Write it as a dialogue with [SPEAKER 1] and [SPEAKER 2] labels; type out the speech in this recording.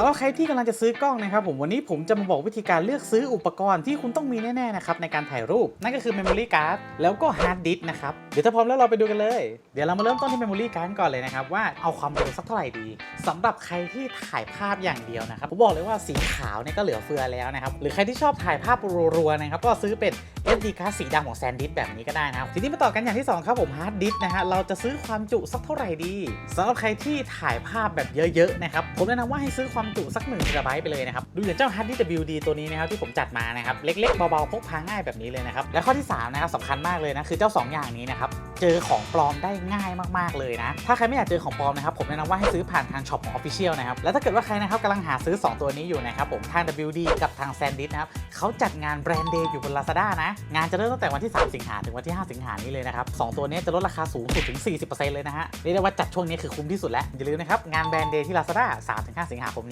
[SPEAKER 1] สำหรับใครที่กำลังจะซื้อกล้องนะครับผมวันนี้ผมจะมาบอกวิธีการเลือกซื้ออุปกรณ์ที่คุณต้องมีแน่ๆนะครับในการถ่ายรูป นั่นก็คือ Memory Card แล้วก็ Hard Disk นะครับ เดี๋ยวถ้าพร้อมแล้วเราไปดูกันเลย เดี๋ยวเรามาเริ่มต้นที่ Memory Card ก่อนเลยนะครับ ว่าเอาความเร็วสักเท่าไหร่ดีสำหรับใครที่ถ่ายภาพอย่างเดียวนะครับผมบอกเลยว่าสีขาวเนี่ยก็เหลือเฟือแล้วนะครับหรือใครที่ชอบถ่ายภาพรัวๆนะครับก็ซื้อเป็น SD card สีดำของ SanDisk แบบนี้ก็ได้นะครับทีนี้มาต่อกันอย่างที่สองครับผม Hard Disk นะฮะเราจะซื้อความจุสักเท่าไหร่ดีสำหรับใครที่ถ่ายภาพแบบเยอะๆนะครับผมแนะนำว่าให้ซื้อความจุสัก1 t b ไปเลยนะครับ ดูอย่างเจ้า Hard Disk WD ตัวนี้นะครับที่ผมจัดมานะครับ เล็ก ๆ เบา ๆ พกพาง่ายแบบนี้เลยนะครับ และข้อที่สามนะครับสำคัญมากเลยนะ คือเจ้า 2 อย่างนี้นะครับ เจอของปลอมได้ง่ายมากๆเลยนะ ถ้าใครไม่อยากเจอของปลอมนะครับผมแนะนำว่าให้ซื้อผ่านทางช็อปของ Official นะครับแล้วถ้าเกิดว่าใครนะครับกำลังหาซื้อ 2 ตัวนี้อยู่นะครับผมทาง WD กับทาง SanDisk นะครับเขาจัดงานแบรนด์เดย์อยู่บน Lazada นะงานจะเริ่มตั้งแต่วันที่ 3 สิงหาถึงวันที่ 5 สิงหานี้เลยนะครับสองตัวนี้จะลดราคาสูงสุดถึง 40%เลยนะฮะเรียกได้ว่าจัดช่วงนี้คือคุ้มที่สุดแล้วอย่าลืมนะครับงานแบรนด์เดย์ที่ Lazada 3-5 สิงหาคมนี้